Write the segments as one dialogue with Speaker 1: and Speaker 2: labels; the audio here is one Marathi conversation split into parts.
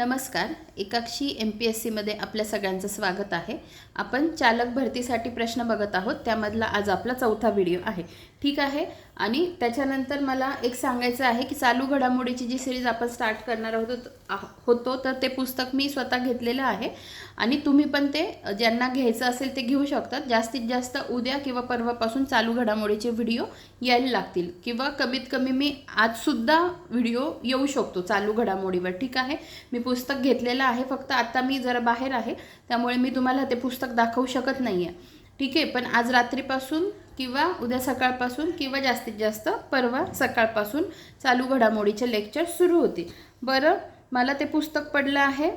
Speaker 1: नमस्कार एकाक्षी एम पी एस सीमध्ये आपल्या सगळ्यांचं स्वागत आहे. आपण चालक भरतीसाठी प्रश्न बघत आहोत त्यामधला आज आपला चौथा व्हिडिओ आहे. ठीक आहे. आणि त्याच्यानंतर मला एक सांगायचं आहे की चालू घडामोडीची जी सिरीज आपण स्टार्ट करणार आहोत होतो तर ते पुस्तक मी स्वतः घेतलेलं आहे. आणि तुम्ही पण ते ज्यांना घ्यायचं असेल ते घेऊ शकतात. जास्तीत जास्त उद्या किंवा परवापासून चालू घडामोडीचे व्हिडिओ यायला लागतील. किंवा कमीत कमी मी आजसुद्धा व्हिडिओ येऊ शकतो चालू घडामोडीवर. ठीक आहे? मी पुस्तक घेतलेलं आहे. फक्त आत्ता मी जरा बाहेर आहे. त्यामुळे मी तुम्हाला ते पुस्तक दाखवू शकत नाही आहे ठीक आहे पण आज रात्रीपासून किंवा उद्या सकाळपासून किंवा जास्तीत जास्त परवा सकाळपासून चालू घडामोडीचे लेक्चर सुरू होतील. बरं मला ते पुस्तक पडलं आहे.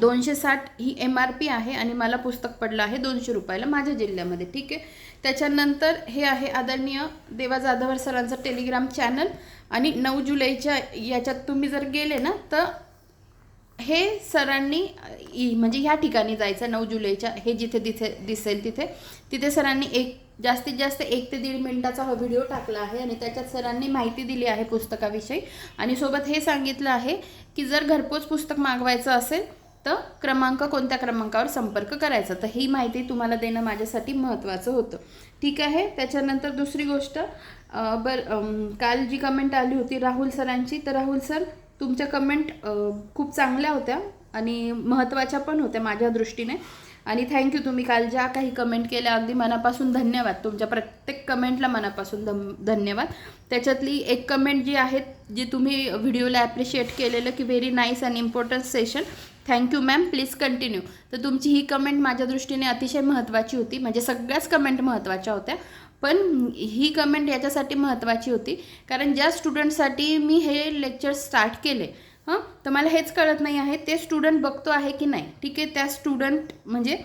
Speaker 1: दोनशे साठ ही एम आर पी आहे आणि मला पुस्तक पडलं आहे दोनशे रुपयाला माझ्या जिल्ह्यामध्ये ठीक आहे? त्याच्यानंतर हे आहे आदरणीय देवा जाधवर सरांचं टेलिग्राम चॅनल आणि नऊ जुलैच्या याच्यात तुम्ही जर गेले ना तर हे सरांनी म्हणजे ह्या ठिकाणी जायचं नऊ जुलैच्या हे जिथे तिथे दिसेल तिथे तिथे सरांनी एक जास्तीत जास्त एक ते दीड मिनिटाचा हा व्हिडिओ टाकला आहे आणि त्याच्यात सरांनी माहिती दिली आहे पुस्तकाविषयी. आणि सोबत हे सांगितलं आहे की जर घरपोच पुस्तक मागवायचं असेल तर क्रमांक कोणत्या क्रमांकावर संपर्क करायचा? तर ही माहिती तुम्हाला देणं माझ्यासाठी महत्त्वाचं होतं. ठीक आहे? त्याच्यानंतर दुसरी गोष्ट बर काल जी कमेंट आली होती राहुल सरांची तर राहुल सर तुमच्या कमेंट खूप चांगल्या होत्या आणि महत्त्वाच्या पण होत्या माझ्या दृष्टीने. आणि थँक्यू तुम्ही काल ज्या काही कमेंट केल्या अगदी मनापासून धन्यवाद. तुमच्या प्रत्येक कमेंटला मनापासून धम धन्यवाद. त्याच्यातली एक कमेंट जी आहेत जी तुम्ही व्हिडिओला ॲप्रिशिएट केलेलं की very nice and important session thank you ma'am please continue तर तुमची ही कमेंट माझ्या दृष्टीने अतिशय महत्त्वाची होती. म्हणजे सगळ्याच कमेंट महत्त्वाच्या होत्या. पण ही कमेंट याच्यासाठी महत्त्वाची होती. कारण ज्या स्टुडंटसाठी मी हे लेक्चर स्टार्ट केले हां तर मला हेच कळत नाही आहे ते स्टुडंट बघतो आहे की नाही. ठीक आहे त्या स्टुडंट म्हणजे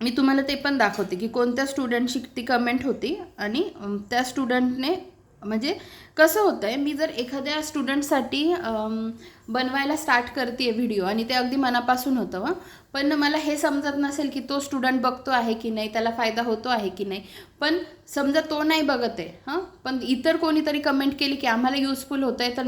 Speaker 1: मी तुम्हाला ते पण दाखवते की कोणत्या स्टुडंटची ती कमेंट होती आणि त्या स्टुडंटने म्हणजे कसं होतं आहे मी जर एखाद्या स्टुडंटसाठी बनवायला स्टार्ट करते आहे व्हिडिओ आणि ते अगदी मनापासून होतं हं पण मला हे समजत नसेल की तो स्टुडंट बघतो आहे की नाही त्याला फायदा होतो आहे की नाही पण समजा तो नाही बघत आहे हां पण इतर कोणीतरी कमेंट केली की आम्हाला युजफुल होतं आहे तर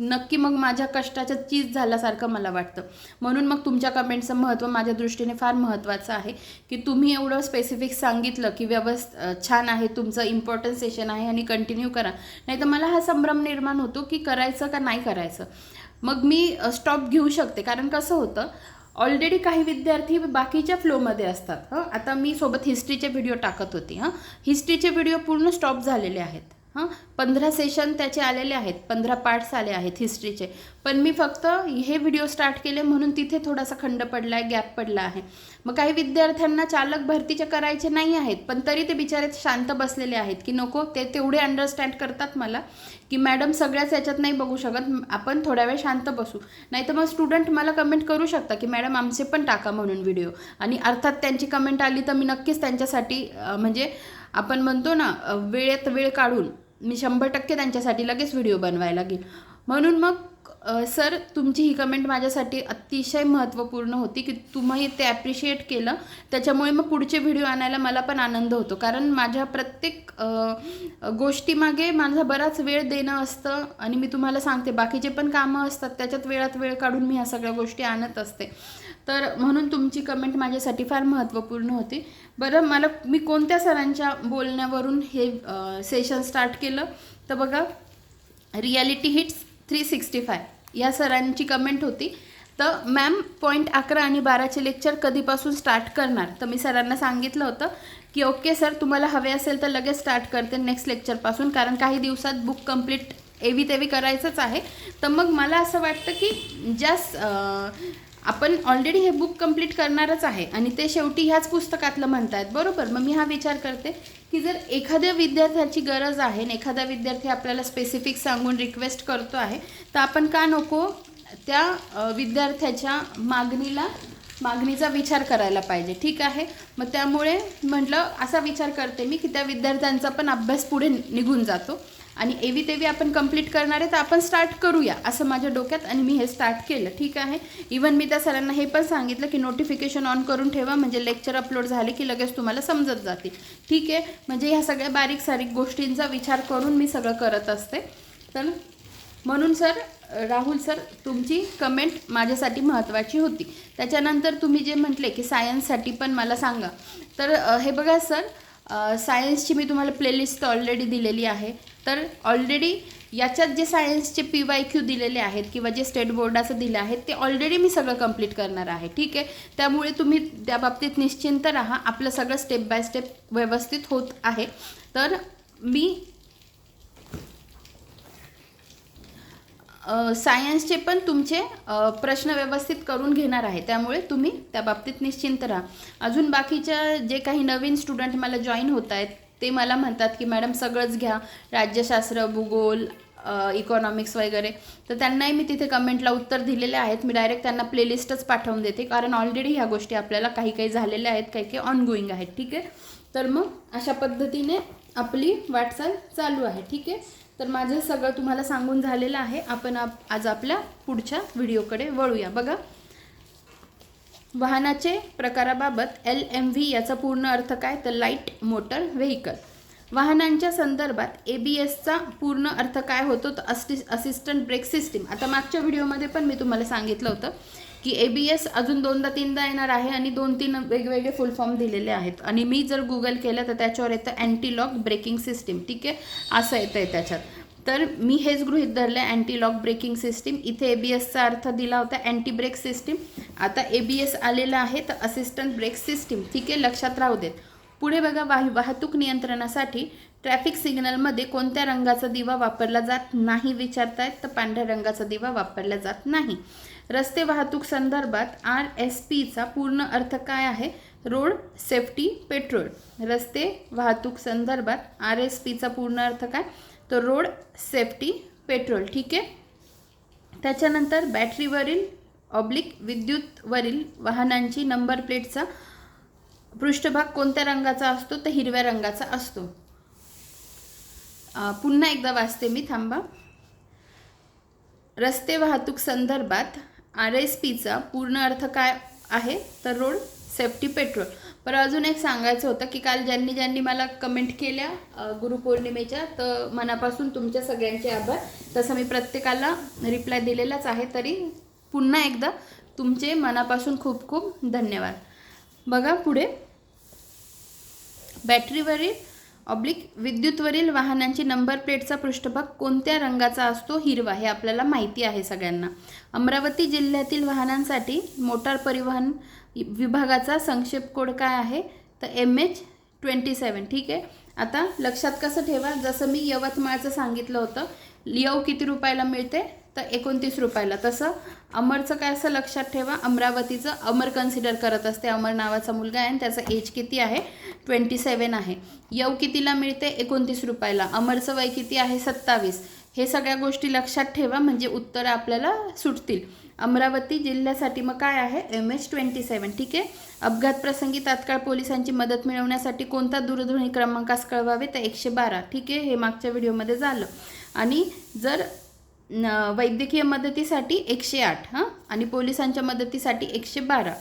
Speaker 1: नक्की मग माझ्या कष्टाच्या चीज झाल्यासारखं मला वाटतं. म्हणून मग तुमच्या कमेंटचं महत्त्व माझ्या दृष्टीने फार महत्त्वाचं आहे की तुम्ही एवढं स्पेसिफिक सांगितलं की व्यवस्थ छान आहे तुमचं इम्पॉर्टंट सेशन आहे आणि कंटिन्यू करा. नाही तर मला हा संभ्रम निर्माण होतो की करायचं का नाही करायचं. मग मी स्टॉप घेऊ शकते. कारण कसं होतं ऑलरेडी काही विद्यार्थी बाकीच्या फ्लोमध्ये असतात. हं आता मी सोबत हिस्ट्रीचे व्हिडिओ टाकत होती. हां हिस्ट्रीचे व्हिडिओ पूर्ण स्टॉप झालेले आहेत. हां पंधरा सेशन त्याचे आलेले आहेत पंधरा पार्ट्स आले आहेत हिस्ट्रीचे पण मी फक्त हे व्हिडिओ स्टार्ट केले म्हणून तिथे थोडासा खंड पडला आहे गॅप पडला आहे. मग काही विद्यार्थ्यांना चालक भरतीचे करायचे नाही आहेत पण तरी ते बिचारे शांत बसलेले आहेत की नको ते तेवढे अंडरस्टँड करतात मला की मॅडम सगळ्याच याच्यात नाही बघू शकत आपण थोड्या वेळ शांत बसू. नाही तर मग स्टुडंट मला कमेंट करू शकता की मॅडम आमचे पण टाका म्हणून व्हिडिओ आणि अर्थात त्यांची कमेंट आली तर मी नक्कीच त्यांच्यासाठी म्हणजे आपण म्हणतो ना वेळेत वेळ काढून मी शंभर टक्के त्यांच्यासाठी लगेच व्हिडिओ बनवायला लागेल. म्हणून मग सर तुमची ही कमेंट माझ्यासाठी अतिशय महत्त्वपूर्ण होती की तुम्ही ते ॲप्रिशिएट केलं. त्याच्यामुळे मग पुढचे व्हिडिओ आणायला मला पण आनंद होतो. कारण माझ्या प्रत्येक गोष्टीमागे माझा बराच वेळ देणं असतं आणि मी तुम्हाला सांगते बाकीचे पण कामं असतात त्याच्यात वेळात वेळ काढून मी ह्या सगळ्या गोष्टी आणत असते. तर म्हणून तुमची कमेंट माझ्यासाठी फार महत्त्वपूर्ण होती. बरं मला मी कोणत्या सरांच्या बोलण्यावरून हे सेशन स्टार्ट केलं? तर बघा reality hits three sixty five या सरांची कमेंट होती. तर मॅम पॉईंट अकरा आणि बाराचे लेक्चर कधीपासून स्टार्ट करणार? तर मी सरांना सांगितलं होतं की ओके सर तुम्हाला हवे असेल तर लगेच स्टार्ट करते नेक्स्ट लेक्चरपासून कारण काही दिवसात बुक कंप्लीट एवी तेवी करायचंच आहे. तर मग मला असं वाटतं की ज्या आपण ऑलरेडी हे बुक कंप्लीट करणारच आहे आणि ते शेवटी ह्याच पुस्तकातलं म्हणतायत. बरोबर? मग मी हा विचार करते की जर एखाद्या विद्यार्थ्याची गरज आहे आणि एखादा विद्यार्थी आपल्याला स्पेसिफिक सांगून रिक्वेस्ट करतो आहे तर आपण का नको त्या विद्यार्थ्याच्या मागणीला मागणीचा विचार करायला पाहिजे. ठीक आहे? मग त्यामुळे म्हटलं असा विचार करते मी की त्या विद्यार्थ्यांचा पण अभ्यास पुढे निघून जातो. आणि एवी तेवी आपण कंप्लीट करणार आहे तर आपण स्टार्ट करूया असं माझ्या डोक्यात आणि मी हे स्टार्ट केलं ठीक आहे? इवन मी त्या सरांना हे पण सांगितलं की नोटिफिकेशन ऑन करून ठेवा म्हणजे लेक्चर अपलोड झाले की लगेच तुम्हाला समजत जातील. ठीक आहे? म्हणजे ह्या सगळ्या बारीक सारीक गोष्टींचा विचार करून मी सगळं करत असते. तर म्हणून सर राहुल सर तुमची कमेंट माझ्यासाठी महत्त्वाची होती. त्याच्यानंतर तुम्ही जे म्हटले की सायन्ससाठी पण मला सांगा. तर हे बघा सर सायन्सची मी तुम्हाला प्लेलिस्ट ऑलरेडी दिलेली आहे. तर ऑलरेडी याच्यात जे सायन्सचे पी वाय क्यू दिलेले आहेत किंवा जे स्टेट बोर्डाचं दिलं आहे ते ऑलरेडी मी सगळं कंप्लीट करणार आहे. ठीक आहे? त्यामुळे तुम्ही त्या बाबतीत निश्चिंत राहा. आपलं सगळं स्टेप बाय स्टेप व्यवस्थित होत आहे. तर मी सायन्सचे पण तुमचे प्रश्न व्यवस्थित करून घेणार आहे. त्यामुळे तुम्ही त्या बाबतीत निश्चिंत राहा. अजून बाकीच्या जे काही नवीन स्टुडंट मला जॉईन होत आहेत ते मला म्हणतात की मॅडम सगळंच घ्या. राज्यशास्त्र भूगोल इकॉनॉमिक्स वगैरे. तर त्यांनाही मी तिथे कमेंटला उत्तर दिलेले आहेत. मी डायरेक्ट त्यांना प्लेलिस्टच पाठवून देते. कारण ऑलरेडी ह्या गोष्टी आपल्याला काही काही झालेल्या आहेत काही काही ऑनगोईंग आहेत. ठीक आहे? तर मग अशा पद्धतीने आपली वाटचाल चालू आहे. ठीक आहे? तर माझं सगळं तुम्हाला सांगून झालेलं आहे. आपण आप आज आपल्या पुढच्या व्हिडिओकडे वळूया. बघा. वाहनाचे प्रकाराबाबत एल एम व्ही याचा पूर्ण अर्थ काय? तर लाइट मोटर व्हेकल वाहनांच्या संदर्भात ए बी एसचा पूर्ण अर्थ काय होतो? तर अस्टि असिस्टंट ब्रेक सिस्टीम आता मागच्या व्हिडिओमध्ये पण मी तुम्हाला सांगितलं होतं. की ए बी एस अजून दोनदा तीनदा येणार आहे आणि दोन तीन वेगवेगळे फुल फॉर्म दिलेले आहेत. आणि मी जर गुगल केलं तर त्याच्यावर येतं अँटी लॉक ब्रेकिंग सिस्टीम ठीक आहे? असं येतं आहे त्याच्यात. तर मी हेच गृहित धरलं आहे अँटी लॉक ब्रेकिंग सिस्टीम इथे ए बी एसचा अर्थ दिला होता अँटी ब्रेक सिस्टीम आता ए बी एस आलेला आहे तर असिस्टंट ब्रेक सिस्टीम ठीक आहे? लक्षात राहू देत. पुढे बघा वाह वाहतूक नियंत्रणासाठी ट्रॅफिक सिग्नलमध्ये कोणत्या रंगाचा दिवा वापरला जात नाही विचारतायत. तर पांढऱ्या रंगाचा दिवा वापरला जात नाही. रस्ते वाहतूक संदर्भात आर एस पीचा पूर्ण अर्थ काय आहे? Road safety patrol. रस्ते वाहतूक संदर्भात आर एस पीचा पूर्ण अर्थ काय? तर रोड सेफ्टी पेट्रोल. ठीक आहे? त्याच्यानंतर बॅटरीवरील ऑब्लिक विद्युतवरील वाहनांची नंबर प्लेटचा पृष्ठभाग कोणत्या रंगाचा असतो? तर हिरव्या रंगाचा असतो. पुन्हा एकदा वाचते मी थांबा. रस्ते वाहतूक संदर्भात आर एस पीचा पूर्ण अर्थ काय आहे? तर रोड सेफ्टी पेट्रोल. पर अजून एक सांगायचं होतं की काल ज्यांनी ज्यांनी मला कमेंट केल्या गुरुपौर्णिमेच्या तर मनापासून तुमच्या सगळ्यांचे आभार. तसं मी प्रत्येकाला रिप्लाय दिलेलाच आहे तरी पुन्हा एकदा तुमचे मनापासून खूप खूप धन्यवाद. बघा पुढे. बॅटरीवरील ऑब्लिक विद्युतवरील वाहनांची नंबर प्लेटचा पृष्ठभाग कोणत्या रंगाचा असतो? हिरवा हे आपल्याला माहिती आहे सगळ्यांना. अमरावती जिल्ह्यातील वाहनांसाठी मोटार परिवहन विभागाचा संक्षेप कोड काय आहे? तर एम एच ट्वेंटी सेवन ठीक आहे? आता लक्षात कसं ठेवा? जसं मी यवतमाळचं सांगितलं होतं यव किती रुपयाला मिळते? तर एकोणतीस रुपयाला. तसं अमरचं काय असं लक्षात ठेवा अमरावतीचं अमर कन्सिडर करत असते. अमर नावाचा मुलगा आहे आणि त्याचं एज किती आहे? ट्वेंटी सेवन आहे. यव कितीला मिळते? एकोणतीस रुपयाला. अमरचं वय किती आहे? सत्तावीस. हे सगळ्या गोष्टी लक्षात ठेवा म्हणजे उत्तरं आपल्याला सुटतील. अमरावती जिल्ह्यासाठी मग काय आहे? एम एच ट्वेंटी सेवन ठीक आहे? अपघात प्रसंगी तात्काळ पोलिसांची मदत मिळवण्यासाठी कोणता दूरध्वनी क्रमांकास कळवावे? तर एकशे बारा. ठीक आहे? हे मागच्या व्हिडिओमध्ये झालं. आणि जर न वैद्यकीय मदतीसाठी एकशे आठ हां? आणि पोलिसांच्या मदतीसाठी एकशे बारा.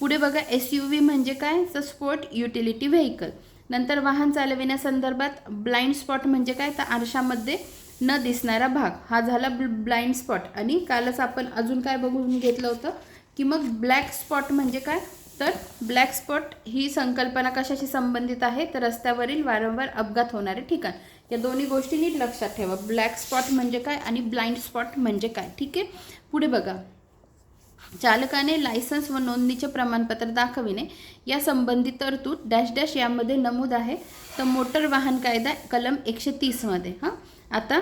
Speaker 1: पुढे बघा एस यू व्ही म्हणजे काय? तर स्पोर्ट युटिलिटी व्हेकल नंतर वाहन चालविण्यासंदर्भात ब्लाइंड स्पॉट म्हणजे काय? तर आरशामध्ये न दिसणारा भाग. हा झाला ब्लाइंड स्पॉट आणि कालच आपण अजून काय बघून घेतलं होतं? की मग ब्लॅक स्पॉट म्हणजे काय? तर ब्लॅक स्पॉट ही संकल्पना कशाशी संबंधित आहे? तर रस्त्यावरील वारंवार अपघात होणारे ठिकाण. या दोन्ही गोष्टी नीट लक्षात ठेवा. ब्लॅक स्पॉट म्हणजे काय आणि ब्लाइंड स्पॉट म्हणजे काय? ठीक आहे? पुढे बघा. चालकाने लायसन्स व नोंदणीचे प्रमाणपत्र दाखविणे. या संबंधित तरतूद डॅश डॅश यामध्ये नमूद आहे. तर मोटर वाहन कायदा कलम एकशे तीसमध्ये हां? आता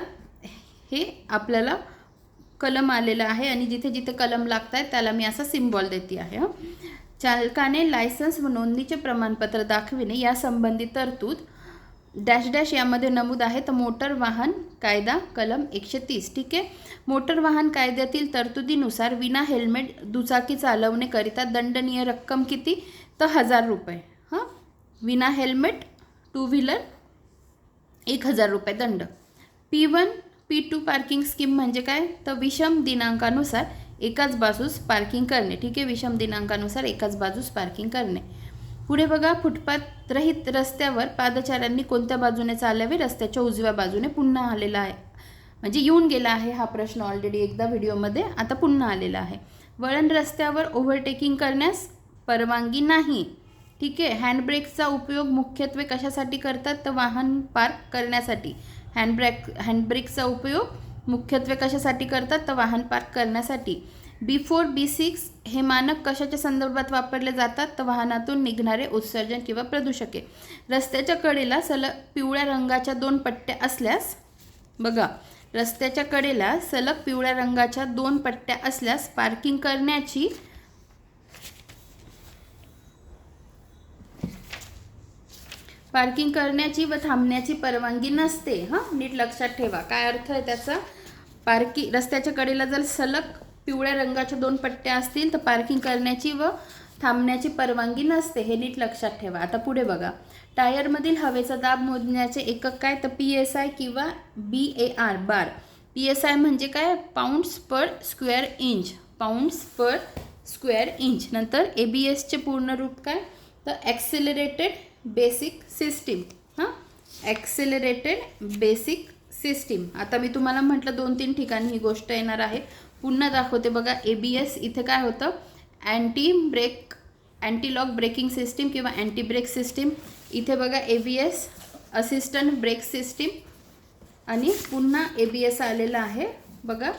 Speaker 1: हे आपल्याला कलम आलेलं आहे आणि जिथे जिथे कलम लागत आहे त्याला मी असा सिम्बॉल देते आहे हं. चालकाने लायसन्स व नोंदणीचे प्रमाणपत्र दाखविणे यासंबंधी तरतूद डॅश डॅश यामध्ये नमूद आहे. तर मोटर वाहन कायदा कलम एकशे तीस ठीक आहे? मोटर वाहन कायद्यातील तरतुदीनुसार विना हेल्मेट दुचाकी चालवणेकरिता दंडनीय रक्कम किती? तर हजार रुपये. हां? विना हेल्मेट टू व्हीलर एक हजार रुपये दंड. P one P two parking scheme म्हणजे काय? तर विषम दिनांकानुसार एकाच बाजूस पार्किंग करणे. ठीक आहे? विषम दिनांकानुसार एकाच बाजूस पार्किंग करणे. पुढे बघा फुटपाथ रहित रस्त्यावर पादचाऱ्यांनी कोणत्या बाजूने चालावे? रस्त्याच्या उजव्या बाजूने पुन्हा आलेला आहे. म्हणजे येऊन गेला आहे हा प्रश्न ऑलरेडी एकदा व्हिडिओमध्ये आता पुन्हा आलेला आहे. वळण रस्त्यावर ओव्हरटेकिंग करण्यास परवानगी नाही. ठीक आहे? हँडब्रेकचा उपयोग मुख्यत्वे कशासाठी करतात? तर वाहन पार्क करण्यासाठी. हँडब्रेक हँडब्रेकचा उपयोग मुख्यत्वे कशासाठी करतात? तर वाहन पार्क करण्यासाठी. बी फोर बी सिक्स हे मानक कशाच्या संदर्भात वापरले जातात? तर वाहनातून निघणारे उत्सर्जन किंवा प्रदूषके. रस्त्याच्या कडेला सलग पिवळ्या रंगाच्या दोन पट्ट्या असल्यास बघा रस्त्याच्या कडेला सलग पिवळ्या रंगाच्या दोन पट्ट्या असल्यास पार्किंग करण्याची पार्किंग करण्याची व थांबण्याची परवानगी नसते हां? नीट लक्षात ठेवा. काय अर्थ आहे त्याचा? पार्किंग रस्त्याच्या कडेला जर सलग पिवळ्या रंगाच्या दोन पट्ट्या असतील तर पार्किंग करण्याची व थांबण्याची परवानगी नसते हे नीट लक्षात ठेवा. आता पुढे बघा. टायरमधील हवेचा दाब मोजण्याचे एकक काय? तर पी एस आय किंवा B A R bar. P S I म्हणजे काय? Pounds per square inch pounds per square inch नंतर ए बी एसचे पूर्ण रूप काय? तर ॲक्सिलरेटेड बेसिक सिस्टीम. हां? ॲक्सेलरेटेड बेसिक सिस्टीम आता मी तुम्हाला म्हटलं दोन तीन ठिकाणी ही गोष्ट येणार आहे. पुन्हा दाखवते बघा ए बी एस इथे काय होतं? Anti brake anti lock braking system किंवा अँटी ब्रेक सिस्टीम इथे बघा A B S assistant brake system आणि पुन्हा ए बी एस आलेला आहे बघा.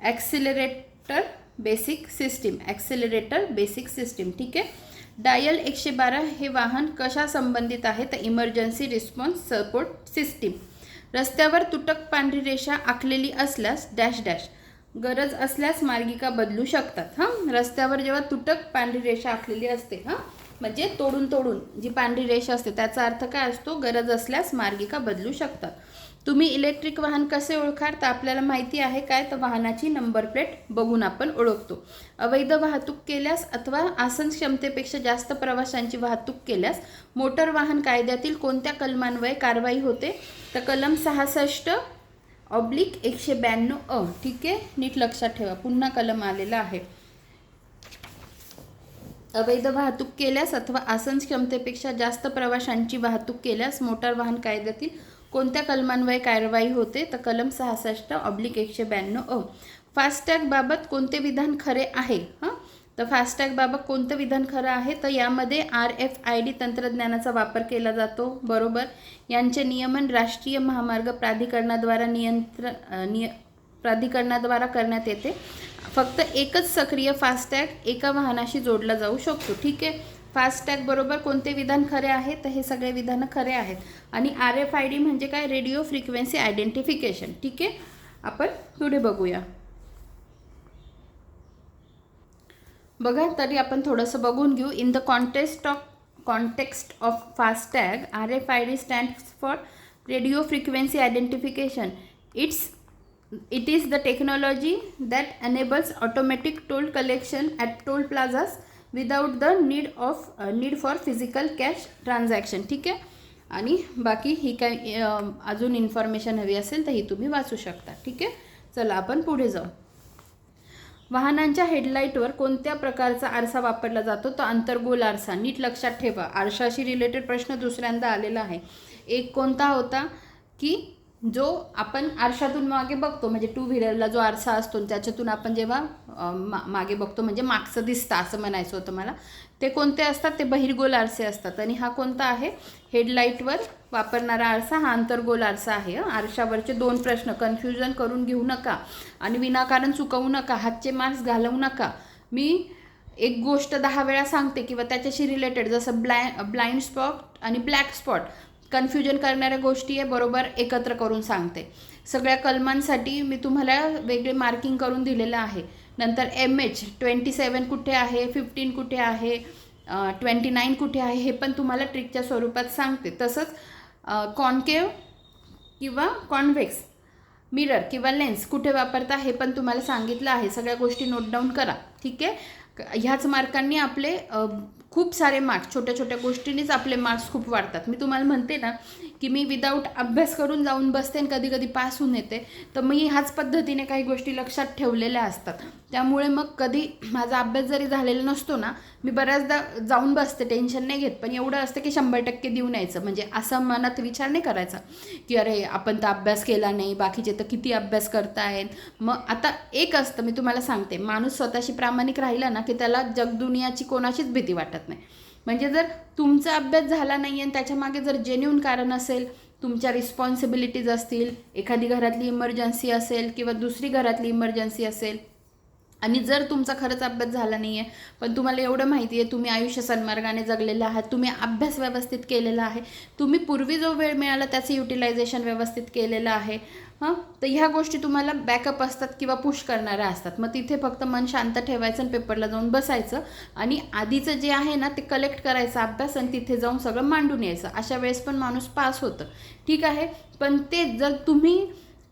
Speaker 1: Accelerator basic system accelerator basic system ठीक आहे? डायल एकशे बारा हे वाहन कशा संबंधित आहे? तर इमर्जन्सी रिस्पॉन्स सपोर्ट सिस्टीम रस्त्यावर तुटक पांढरी रेषा आखलेली असल्यास डॅश डॅश. गरज असल्यास मार्गिका बदलू शकतात हां? रस्त्यावर जेव्हा तुटक पांढरी रेषा आखलेली असते हां? म्हणजे तोडून तोडून जी पांढरी रेषा असते त्याचा अर्थ काय असतो? गरज असल्यास मार्गिका बदलू शकतात. तुम्ही इलेक्ट्रिक वाहन कसे ओळखाल तर आपल्याला माहिती आहे काय? तर वाहनाची नंबर प्लेट बघून आपण ओळखतो. अवैध वाहतूक केल्यास अथवा आसन क्षमतेपेक्षा जास्त प्रवाशांची वाहतूक केल्यास मोटर वाहन कायद्यातील कोणत्या कलमान्वये कारवाई होते? तर कलम सहासष्ट ऑब्लिक एकशे ब्याण्णव अ. ठीक आहे? नीट लक्षात ठेवा. पुन्हा कलम आलेला आहे. अवैध वाहतूक केल्यास अथवा आसन क्षमतेपेक्षा जास्त प्रवाशांची वाहतूक केल्यास मोटार वाहन कायद्यातील कोणत्या कलमान्वये कारवाई होते? तर कलम सहासष्ट ऑब्लिक एकशे ब्याण्णव अ. फास्टॅगबाबत कोणते विधान खरे आहे? हां? तर फास्टॅगबाबत कोणतं विधान खरं आहे? तर यामध्ये आर एफ आय डी तंत्रज्ञानाचा वापर केला जातो. बरोबर? यांचे नियमन राष्ट्रीय महामार्ग प्राधिकरणाद्वारा नियंत्र निय प्राधिकरणाद्वारा करण्यात येते. फक्त एकच सक्रिय फास्टॅग एका वाहनाशी जोडला जाऊ शकतो. ठीक आहे? फास्टॅग बरोबर कोणते विधान खरे आहे तर हे सगळे विधानं खरे आहेत. आणि आर एफ आय डी म्हणजे काय? Radio frequency identification. ठीक आहे? आपण पुढे बघूया. बघा तरी आपण थोडंसं बघून घेऊ. In the contest of context of FASTag R F I D stand for radio frequency identification it's it is the technology that enables automatic toll collection at toll plazas without the need of need for physical cash transaction ठीक आहे? आणि बाकी ही काय अजून इन्फॉर्मेशन हवी असेल तर ही तुम्ही वाचू शकता ठीक आहे? चला आपण पुढे जाऊ. वाहनांच्या हेडलाईटवर कोणत्या प्रकारचा आरसा वापरला जातो? तो अंतर्गोल आरसा. नीट लक्षात ठेवा. आरशाशी रिलेटेड प्रश्न दुसऱ्यांदा आलेला आहे. एक कोणता होता? की जो आपण आरशातून मागे बघतो म्हणजे टू व्हीलरला जो आरसा असतो त्याच्यातून आपण जेव्हा मा मागे बघतो म्हणजे मागचं दिसतं असं म्हणायचं होतं मला ते कोणते असतात? ते बहिर्गोल आरसे असतात. आणि हा कोणता आहे? हेडलाईटवर वापरणारा आरसा हा अंतर्गोल आरसा आहे. आरशावरचे दोन प्रश्न कन्फ्युजन करून घेऊ नका आणि विनाकारण चुकवू नका हातचे मार्क्स घालवू नका. मी एक गोष्ट दहा वेळा सांगते किंवा त्याच्याशी रिलेटेड जसं ब्लाय ब्लाइंड स्पॉट आणि ब्लॅक स्पॉट कन्फ्युजन करणाऱ्या गोष्टी आहे बरोबर एकत्र करून सांगते. सगळ्या कलमांसाठी मी तुम्हाला वेगळे मार्किंग करून दिलेलं आहे. नंतर एम एच ट्वेंटी सेवन कुठे आहे फिफ्टीन कुठे आहे ट्वेंटी नाईन कुठे आहे हे पण तुम्हाला ट्रिकच्या स्वरूपात सांगते. तसंच कॉनकेव किंवा कॉन्व्हेक्स मिरर किंवा लेन्स कुठे वापरता हे पण तुम्हाला सांगितलं आहे. सगळ्या गोष्टी नोट डाऊन करा. ठीक आहे? ह्याच मार्कांनी आपले खूप सारे मार्क्स छोट्या छोट्या गोष्टींनीच आपले मार्क्स खूप वाढतात. मी तुम्हाला म्हणते ना की मी विदाऊट अभ्यास करून जाऊन बसते आणि कधी कधी पास होऊन येते तर मी ह्याच पद्धतीने काही गोष्टी लक्षात ठेवलेल्या असतात. त्यामुळे मग कधी माझा अभ्यास जरी झालेला नसतो ना मी बऱ्याचदा जाऊन बसते टेन्शन नाही घेत. पण एवढं असतं की शंभर टक्के देऊन यायचं. म्हणजे असं मनात विचार नाही करायचा की अरे आपण तर अभ्यास केला नाही बाकीचे तर किती अभ्यास करतायत. मग आता एक असतं मी तुम्हाला सांगते. माणूस स्वतःशी प्रामाणिक राहिला ना की त्याला जगदुनियाची कोणाचीच भीती वाटत नाही. म्हणजे जर तुमचा अभ्यास झाला नाही आणि त्याच्यामागे जर जेन्युन कारण असेल तुमच्या रिस्पॉन्सिबिलिटीज असतील एखादी घरातली इमर्जन्सी असेल किंवा दुसरी घरातली इमर्जन्सी असेल आणि जर तुमचा खरंच अभ्यास झाला नाही आहे पण तुम्हाला एवढं माहिती आहे तुम्ही आयुष्य सन्मार्गाने जगलेलं आहात तुम्ही अभ्यास व्यवस्थित केलेला आहे तुम्ही पूर्वी जो वेळ मिळाला त्याचं युटिलायझेशन व्यवस्थित केलेलं आहे हां? तर ह्या गोष्टी तुम्हाला बॅकअप असतात किंवा पुश करणाऱ्या असतात. मग तिथे फक्त मन शांत ठेवायचं आणि पेपरला जाऊन बसायचं आणि आधीचं जे आहे ना ते कलेक्ट करायचं अभ्यास आणि तिथे जाऊन सगळं मांडून यायचं. अशा वेळेस पण माणूस पास होतं. ठीक आहे? पण ते जर तुम्ही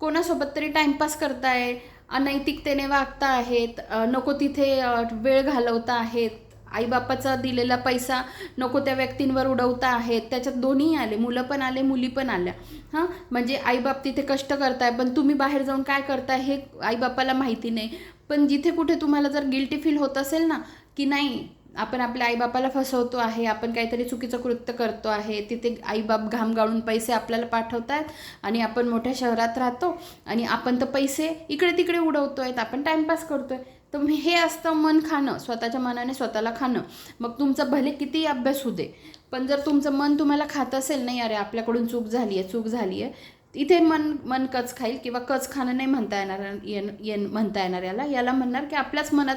Speaker 1: कोणासोबत तरी टाईमपास करताय अनैतिकतेने वागता आहेत नको तिथे वेळ घालवता आहेत. आईबापाचा दिलेला पैसा नको त्या व्यक्तींवर उडवता आहेत. त्याच्यात दोन्ही आले मुलं पण आले मुली पण आल्या. हां? म्हणजे आईबाप तिथे कष्ट करताय पण तुम्ही बाहेर जाऊन काय करताय हे आईबापाला माहिती नाही. पण जिथे कुठे तुम्हाला जर गिल्टी फील होत असेल ना की नाही आपण आपल्या आईबापाला फसवतो आहे आपण काहीतरी चुकीचं कृत्य करतो आहे तिथे आईबाप घाम गाळून पैसे आपल्याला पाठवतात आणि आपण मोठ्या शहरात राहतो आणि आपण तर पैसे इकडे तिकडे उडवतो आहेत आपण टाईमपास आहे तर मग हे असतं मन खाणं स्वतःच्या मनाने स्वतःला खाणं. मग तुमचं भले किती अभ्यास होऊ दे पण जर तुमचं मन तुम्हाला खात असेल नाही अरे आपल्याकडून चूक झाली आहे चूक झाली आहे इथे मन मन कच खाईल किंवा कच खाणं नाही म्हणता येणार येन येन म्हणता येणार याला. याला म्हणणार की आपल्याच मनात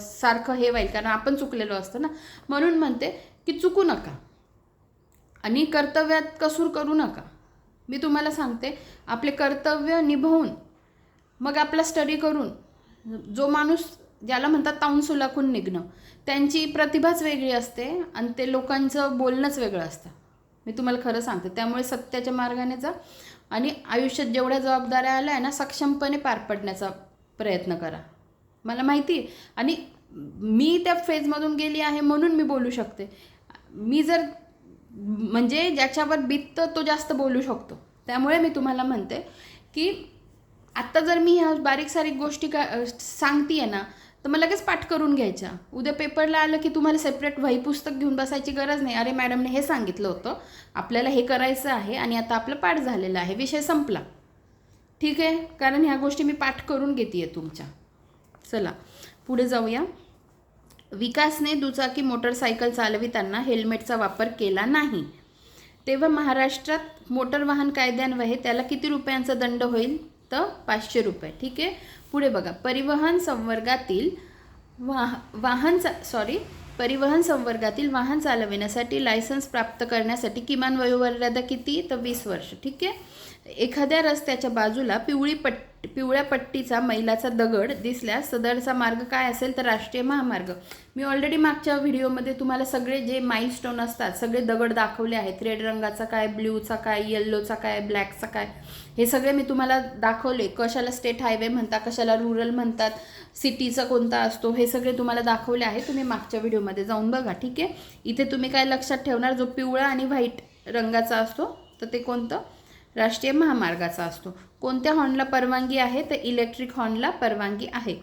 Speaker 1: सारखं हे व्हाईल कारण आपण चुकलेलो असतं ना. म्हणून म्हणते की चुकू नका. आणि कर्तव्यात कसूर करू नका. मी तुम्हाला सांगते आपले कर्तव्य निभवून मग आपला स्टडी करून जो माणूस ज्याला म्हणतात ताऊन सुलाखून निघणं त्यांची प्रतिभाच वेगळी असते आणि ते लोकांचं बोलणंच वेगळं असतं. मी तुम्हाला खरं सांगते त्यामुळे सत्याच्या मार्गाने जा आणि आयुष्यात जेवढ्या जबाबदाऱ्या आल्या आहे ना सक्षमपणे पार पडण्याचा प्रयत्न करा. मला माहिती आहे. आणि मी त्या फेजमधून गेली आहे म्हणून मी बोलू शकते. मी जर म्हणजे ज्याच्यावर बित्त तो जास्त बोलू शकतो. त्यामुळे मी तुम्हाला म्हणते की आत्ता जर मी ह्या बारीक सारीक गोष्टी का सांगते ना तर मग लगेच पाठ करून घ्यायच्या. उद्या पेपरला आलं की तुम्हाला सेपरेट वही पुस्तक घेऊन बसायची गरज नाही. अरे मॅडमने हे सांगितलं होतं. आपल्याला हे करायचं आहे आणि आता आपलं पाठ झालेलं आहे. विषय संपला. ठीक आहे? कारण ह्या गोष्टी मी पाठ करून घेते आहे तुमच्या. चला पुढे जाऊया. विकासने दुचाकी मोटरसायकल चालविताना हेल्मेटचा वापर केला नाही. तेव्हा महाराष्ट्रात मोटर वाहन कायद्यान्वये त्याला किती रुपयांचा दंड होईल? तर पाचशे रुपये. ठीक आहे? पुढे बघा. परिवहन संवर्गातील वाह वाहन चा सॉरी परिवहन संवर्गातील वाहन चालविण्यासाठी लायसन्स प्राप्त करण्यासाठी किमान वयोमर्यादा किती? तर वीस वर्ष ठीक आहे? एखाद्या रस्त्याच्या बाजूला पिवळी पट पिवळ्या पट्टीचा मैलाचा दगड दिसल्यास सदरचा मार्ग काय असेल तर राष्ट्रीय महामार्ग. मी ऑलरेडी मागच्या व्हिडिओमध्ये तुम्हाला सगळे जे माईलस्टोन असतात सगळे दगड दाखवले आहेत. रेड रंगाचा काय ब्ल्यूचा काय येल्लोचा काय ब्लॅकचा काय हे सगळे मी तुम्हाला दाखवले. कशाला स्टेट हायवे म्हणतात कशाला रुरल म्हणतात सिटीचा कोणता असतो हे सगळे तुम्हाला दाखवले आहे. तुम्ही मागच्या व्हिडिओमध्ये जाऊन बघा ठीक आहे? इथे तुम्ही काय लक्षात ठेवणार जो पिवळा आणि व्हाईट रंगाचा असतो तर ते कोणतं? राष्ट्रीय महामार्गाचा असतो. कोणत्या हॉर्नला परवानगी आहे? तर इलेक्ट्रिक हॉर्नला परवानगी आहे.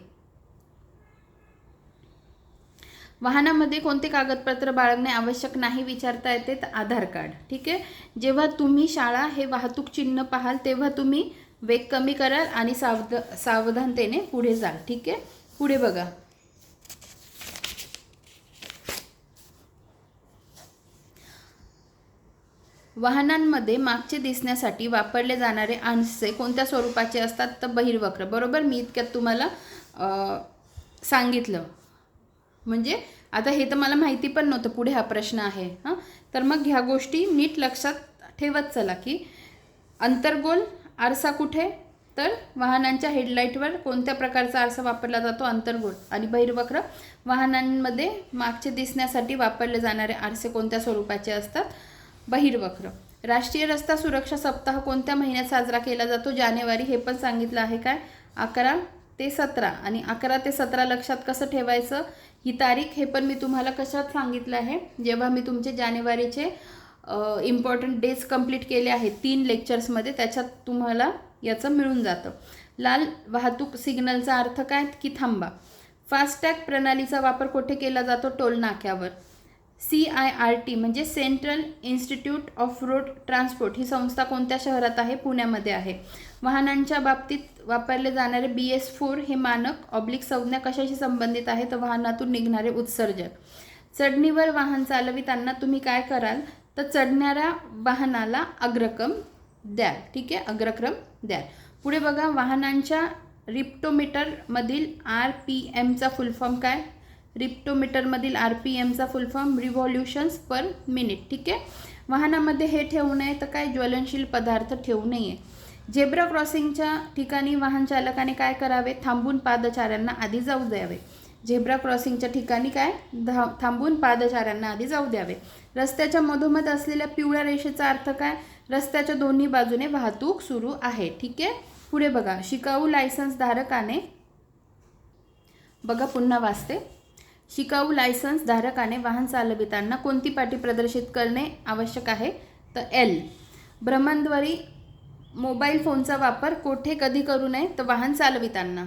Speaker 1: वाहनामध्ये कोणते कागदपत्र बाळगणे आवश्यक नाही विचारता येते तर आधार कार्ड ठीक आहे? जेव्हा तुम्ही शाळा हे वाहतूक चिन्ह पाहाल तेव्हा तुम्ही वेग कमी कराल आणि सावध सावधानतेने पुढे जाल. ठीक आहे? पुढे बघा. वाहनांमध्ये मागचे दिसण्यासाठी वापरले जाणारे आरसे कोणत्या स्वरूपाचे असतात? तर बहिर्वक्र. बरोबर? मी इतक्यात तुम्हाला सांगितलं. म्हणजे आता हे तर मला माहिती पण नव्हतं. पुढे हा प्रश्न आहे. हां? तर मग ह्या गोष्टी नीट लक्षात ठेवत चला की अंतर्गोल आरसा कुठे? तर वाहनांच्या हेडलाईटवर कोणत्या प्रकारचा आरसा वापरला जातो? अंतर्गोल आणि बहिर्वक्र. वाहनांमध्ये मागचे दिसण्यासाठी वापरले जाणारे आरसे कोणत्या स्वरूपाचे असतात? बहिर्वक्र. राष्ट्रीय रस्ता सुरक्षा सप्ताह कोणत्या महिन्यात साजरा केला जातो? जानेवारी हे पण सांगितलं आहे काय? अकरा ते सतरा. आणि अकरा ते सतरा लक्षात कसं ठेवायचं? ही तारीख हे पण मी तुम्हाला कशात सांगितलं आहे? जेव्हा मी तुमचे जानेवारीचे इम्पॉर्टंट डेज कंप्लीट केले आहेत तीन लेक्चर्समध्ये त्याच्यात तुम्हाला याचं मिळून जातं. लाल वाहतूक सिग्नलचा अर्थ काय? की थांबा. फास्टॅग प्रणालीचा वापर कुठे केला जातो? टोलनाक्यावर. सी आय आर टी म्हणजे central institute of road transport ही संस्था कोणत्या शहरात आहे? पुण्यामध्ये आहे. वाहनांच्या बाबतीत वापरले जाणारे बी एस फोर हे मानक ऑब्लिक संज्ञा कशाशी संबंधित आहे? तर वाहनातून निघणारे उत्सर्जन. चढणीवर वाहन चालविताना तुम्ही काय कराल? तर चढणाऱ्या वाहनाला अग्रक्रम द्याल. ठीक आहे? अग्रक्रम द्याल. पुढे बघा वाहनांच्या रिप्टोमीटरमधील आर पी एमचा फुल फॉर्म काय? रिप्टोमीटरमधील R P एमचा full form revolutions per minute ठीक आहे? वाहनामध्ये हे ठेवू नये तर काय? ज्वलनशील पदार्थ ठेवू नये. झेब्रा क्रॉसिंगच्या ठिकाणी वाहन चालकाने काय करावे? थांबून पादचाऱ्यांना आधी जाऊ द्यावे. झेब्रा क्रॉसिंगच्या ठिकाणी काय? धा थांबून पादचाऱ्यांना आधी जाऊ द्यावे. रस्त्याच्या मधोमध असलेल्या पिवळ्या रेषेचा अर्थ काय? रस्त्याच्या दोन्ही बाजूने वाहतूक सुरू आहे. ठीक आहे? पुढे बघा. शिकाऊ लायसन्स धारकाने बघा पुन्हा वाचते. शिकाऊ लायसन्स धारकाने वाहन चालविताना कोणती पाठी प्रदर्शित करणे आवश्यक आहे? तर एल भ्रमणद्वारी मोबाईल फोनचा वापर कोठे कधी करू नये? तर वाहन चालविताना.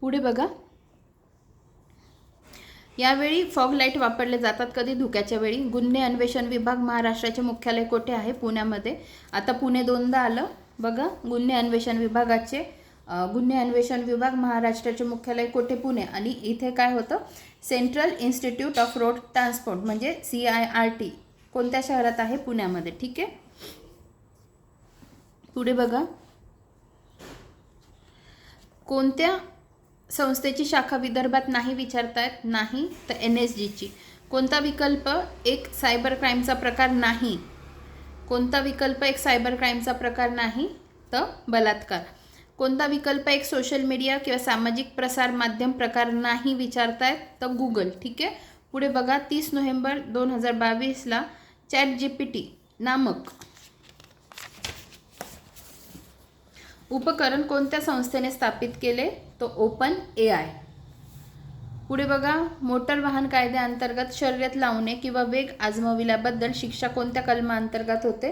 Speaker 1: पुढे बघा. यावेळी फॉग लाइट वापरले जातात कधी धुक्याच्या वेळी. गुन्हे अन्वेषण विभाग महाराष्ट्राचे मुख्यालय कोठे आहे? पुण्यामध्ये. आता पुणे दोनदा आलं. बघा गुन्हे अन्वेषण विभागाचे गुन्हे अन्वेषण विभाग महाराष्ट्राचे मुख्यालय कोठे? पुणे. आणि इथे काय होतं? Central institute of road transport म्हणजे सी आय आर टी कोणत्या शहरात आहे? पुण्यामध्ये. ठीक आहे? पुढे बघा. कोणत्या संस्थेची शाखा विदर्भात नाही विचारतायत नाही तर एन एस जीची कोणता विकल्प? एक सायबर क्राईमचा प्रकार नाही. कोणता विकल्प? एक सायबर क्राईमचा प्रकार नाही तर बलात्कार. कोणता विकल्प? एक सोशल मीडिया किंवा सामाजिक प्रसार माध्यम प्रकार नाही विचारतायत तर गुगल ठीक आहे? पुढे बघा तीस नोव्हेंबर दोन हजार बावीसला चॅट जी पी टी नामक उपकरण कोणत्या संस्थेने स्थापित केले? तो ओपन ए आय पुढे बघा मोटर वाहन कायद्याअंतर्गत शर्यत लावणे किंवा वेग आजमाविल्याबद्दल शिक्षा कोणत्या कलमाअंतर्गत होते?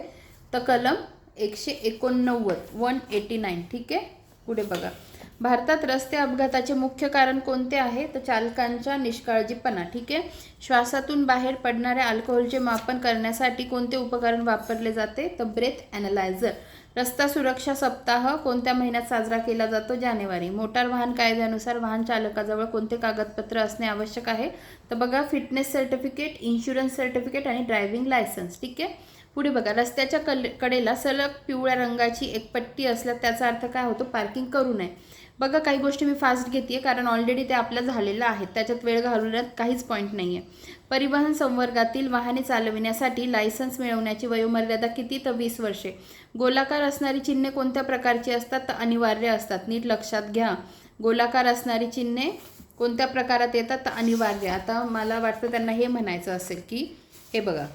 Speaker 1: तर कलम एकशे एकोणनव्वद वन एटी नाईन ठीक आहे? पुढे बघा. भारतात रस्ते अपघाताचे मुख्य कारण कोणते आहे? तर चालकांच्या निष्काळजीपणा ठीक आहे? श्वासातून बाहेर पडणाऱ्या अल्कोहोलचे मापन करण्यासाठी कोणते उपकरण वापरले जाते? तर ब्रेथ ॲनालायझर रस्ता सुरक्षा सप्ताह कोणत्या महिन्यात साजरा केला जातो? जानेवारी. मोटार वाहन कायद्यानुसार वाहन चालकाजवळ कोणते कागदपत्र असणे आवश्यक आहे? तर बघा फिटनेस सर्टिफिकेट इन्शुरन्स सर्टिफिकेट आणि ड्रायव्हिंग लायसन्स ठीक आहे? पुढे बघा रस्त्याच्या कल कडेला सलग पिवळ्या रंगाची एक पट्टी असल्या त्याचा अर्थ काय होतो? पार्किंग करू नये. बघा काही गोष्टी मी फास्ट घेते कारण ऑलरेडी ते आपल्या झालेल्या आहेत त्याच्यात वेळ घालवण्यात काहीच पॉईंट नाही आहे परिवहन संवर्गातील वाहने चालविण्यासाठी लायसन्स मिळवण्याची वयोमर्यादा किती? तर वीस वर्षे. गोलाकार असणारी चिन्हे कोणत्या प्रकारची असतात? तर अनिवार्य असतात. नीट लक्षात घ्या. गोलाकार असणारी चिन्हे कोणत्या प्रकारात येतात? तर अनिवार्य. आता मला वाटतं त्यांना हे म्हणायचं असेल की हे बघा.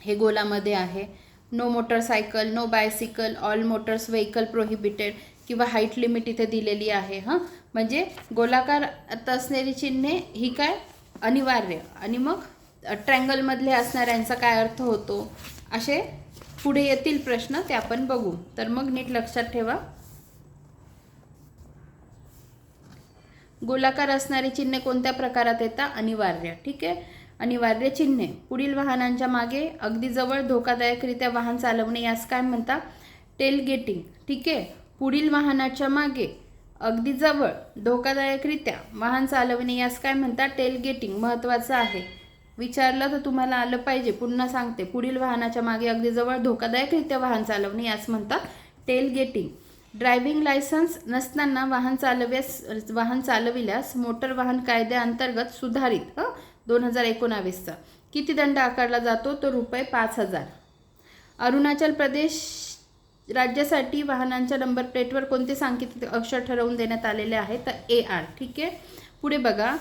Speaker 1: हे गोलामध्ये आहे. No motorcycle no bicycle all motors vehicle prohibited किंवा हाईट लिमिट इथे दिलेली आहे. हां? म्हणजे गोलाकार असणारी चिन्हे ही काय? अनिवार्य. आणि मग ट्रँगलमधले असणाऱ्यांचा काय अर्थ होतो? असे पुढे येतील प्रश्न ते आपण बघू. तर मग नीट लक्षात ठेवा. गोलाकार असणारी चिन्हे कोणत्या प्रकारात येतात? अनिवार्य. ठीक आहे? अनिवार्य चिन्हे. पुढील वाहनांच्या मागे अगदी जवळ धोकादायकरित्या वाहन चालवणे यास काय म्हणतात? टेलगेटिंग ठीक आहे? पुढील वाहनाच्या मागे अगदी जवळ धोकादायकरित्या वाहन चालवणे यास काय म्हणतात? टेलगेटिंग महत्त्वाचं आहे. विचारलं तर तुम्हाला आलं पाहिजे. पुन्हा सांगते. पुढील वाहनाच्या मागे अगदी जवळ धोकादायकरित्या वाहन चालवणे यास म्हणतात टेल गेटिंग ड्रायव्हिंग लायसन्स नसताना वाहन चालव्यास वाहन चालविल्यास मोटर वाहन कायद्याअंतर्गत सुधारित हं? दोन हजार एकोणावीसचा. किती दंड आकारला जातो? तो रुपये पाच हजार. अरुणाचल प्रदेश राज्यासाठी वाहनांच्या नंबर प्लेटवर कोणते सांकेतिक अक्षर ठरवून देण्यात आलेले आहे? तर ए आर ठीक आहे? पुढे बघा.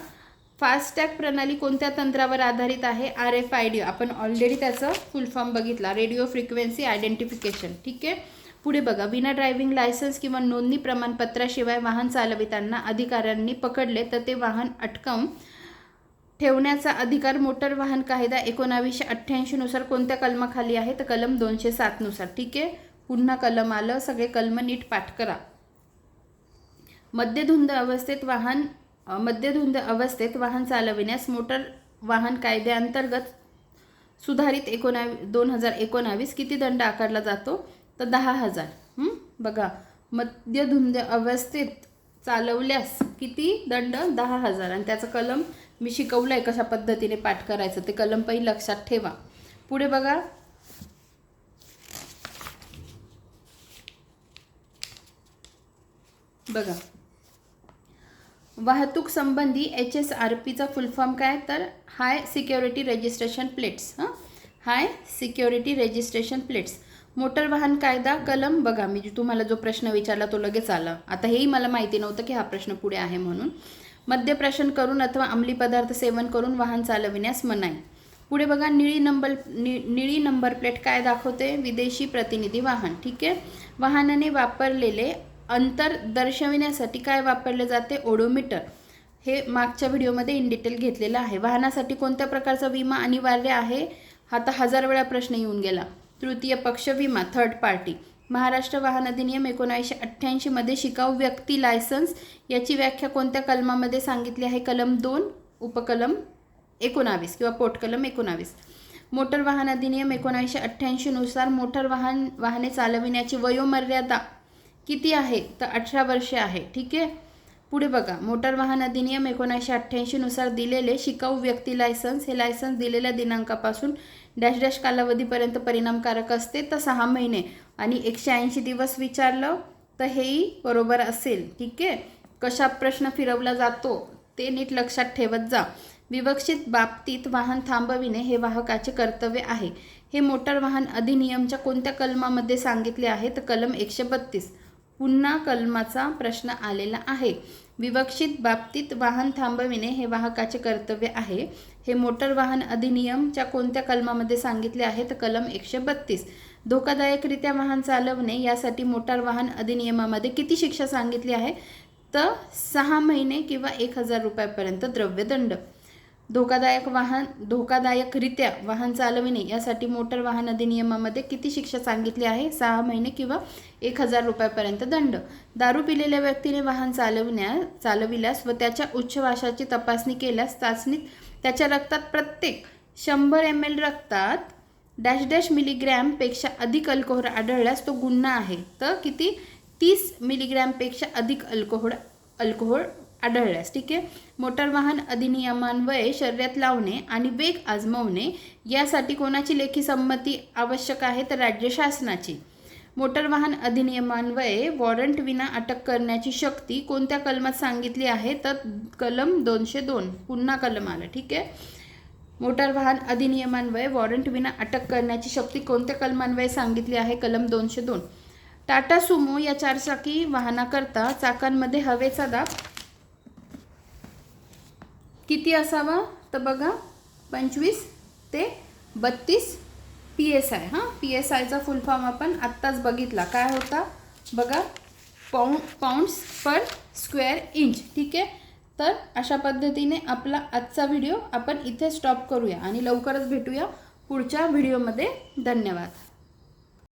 Speaker 1: फास्टॅग प्रणाली कोणत्या तंत्रावर आधारित आहे? आर एफ आय डी आपण ऑलरेडी त्याचं फुल फॉर्म बघितला. रेडिओ फ्रिक्वेन्सी आयडेंटिफिकेशन ठीक आहे? पुढे बघा. विना ड्रायव्हिंग लायसन्स किंवा नोंदणी प्रमाणपत्राशिवाय वाहन चालविताना अधिकाऱ्यांनी पकडले तर ते वाहन अटकावून ठेवण्याचा अधिकार मोटर वाहन कायदा एकोणावीसशे अठ्ठ्याऐंशीनुसार कोणत्या कलमाखाली आहे? तर कलम दोनशे सातनुसार ठीक आहे? पुन्हा कलम आलं. सगळे कलम नीट पाठ करा. मद्यधुंद अवस्थेत वाहन मद्यधुंद अवस्थेत वाहन चालविण्यास मोटर वाहन कायद्याअंतर्गत सुधारित एकोणावी दोन हजार एकोणावीस किती दंड आकारला जातो? तर दहा हजार. बघा मद्यधुंद अवस्थेत चालवल्यास किती दंड? दहा हजार. आणि त्याचं कलम मी शिकवलं आहे कशा पद्धतीने पाठ करायचं. ते कलम पहिली लक्षात ठेवा. पुढे बघा. बघा. वाहतूक संबंधी एच एस आर पीचा फुल फॉर्म काय? तर हाय सिक्युरिटी रजिस्ट्रेशन प्लेट्स हां? High security registration plates motor वाहन कायदा कलम बघा मी तुम्हाला जो प्रश्न विचारला तो लगेच आला. आता हेही मला माहिती नव्हतं की हा प्रश्न पुढे आहे म्हणून. मद्यप्राशन करून अथवा अंमली पदार्थ सेवन करून वाहन चालविण्यास मनाई. पुढे बघा निळी नंबर नि निळी नंबर प्लेट काय दाखवते? विदेशी प्रतिनिधी वाहन ठीक आहे? वाहनाने वापरलेले अंतर दर्शविण्यासाठी काय वापरले जाते? ओडोमीटर. हे मागच्या व्हिडिओमध्ये इन डिटेल घेतलेलं आहे. वाहनासाठी कोणत्या प्रकारचा विमा अनिवार्य आहे? हा तर हजार वेळा प्रश्न येऊन गेला. तृतीय पक्ष विमा थर्ड पार्टी महाराष्ट्र वाहन अधिनियम एकोणीसशे अठ्ठ्याऐंशीमध्ये शिकाऊ व्यक्ती लायसन्स याची व्याख्या कोणत्या कलमामध्ये सांगितली आहे? कलम दोन उपकलम एकोणावीस किंवा पोटकलम एकोणावीस. मोटर वाहन अधिनियम एकोणीसशे अठ्ठ्याऐंशीनुसार मोटर वाहन वाहने चालविण्याची वयोमर्यादा किती आहे? तर अठरा वर्षे आहे. ठीक आहे? पुढे बघा. मोटर वाहन अधिनियम एकोणीसशे अठ्ठ्याऐंशीनुसार दिलेले शिकाऊ व्यक्ती लायसन्स हे लायसन्स दिलेल्या दिनांकापासून डॅश डॅश कालावधीपर्यंत परिणामकारक असते. तर सहा महिने. आणि एकशे ऐंशी दिवस विचारलं तर हेही बरोबर असेल. ठीक आहे? कशा प्रश्न फिरवला जातो? ते नीट लक्षात ठेवत जा. विवक्षित बाबतीत वाहन थांबविणे हे वाहकाचे कर्तव्य आहे. हे मोटार वाहन अधिनियमच्या कोणत्या कलमामध्ये सांगितले आहे? तर कलम एकशे बत्तीस. पुन्हा कलमाचा प्रश्न आलेला आहे. विवक्षित बाबतीत वाहन थांबविणे हे वाहकाचे कर्तव्य आहे. हे मोटर वाहन अधिनियमच्या कोणत्या कलमामध्ये सांगितले आहे? तर कलम एकशे बत्तीस. धोकादायकरित्या वाहन चालवणे यासाठी मोटार वाहन अधिनियमामध्ये किती शिक्षा सांगितली आहे? तर सहा महिने किंवा एक हजार रुपयापर्यंत द्रव्यदंड. धोकादायक वाहन धोकादायकरित्या वाहन चालविणे यासाठी मोटर वाहन अधिनियमामध्ये किती शिक्षा सांगितली आहे? सहा महिने किंवा एक हजार रुपयापर्यंत दंड. दारू पिलेल्या व्यक्तीने वाहन चालवण्या चालविल्यास व त्याच्या उच्चवाशाची तपासणी केल्यास चाचणीत त्याच्या रक्तात प्रत्येक शंभर एम एल रक्तात डॅश डॅश मिलीग्रॅमपेक्षा अधिक अल्कोहोल आढळल्यास तो गुन्हा आहे. तर किती? तीस मिलीग्रॅमपेक्षा अधिक अल्कोहोल अल्कोहोल आढळल्यास ठीक आहे? मोटार वाहन अधिनियमान्वये शर्यत लावणे आणि वेग आजमवणे यासाठी कोणाची लेखी संमती आवश्यक आहे तर राज्य शासनाची. मोटर वाहन अधिनियमान्वये वॉरंट विना अटक करण्याची शक्ती कोणत्या कलमात सांगितली आहे? तर कलम दोनशे दोन पुन्हा कलम आलं ठीक आहे? मोटार वाहन अधिनियमान्वये वॉरंट विना अटक करण्याची शक्ती कोणत्या कलमान्वये सांगितली आहे? कलम दोनशे दोन. टाटा सुमो या चारचाकी वाहनाकरता चाकांमध्ये हवेचा दाब किती असावा? तर बघा पंचवीस ते बत्तीस पी एस आय हां पी एस आयचा फुल फॉर्म आपण आत्ताच बघितला. काय होता? बघा pound pounds per square inch ठीक आहे? तर अशा पद्धतीने आपला आजचा व्हिडिओ आपण इथे स्टॉप करूया आणि लवकरच भेटूया पुढच्या व्हिडिओमध्ये धन्यवाद.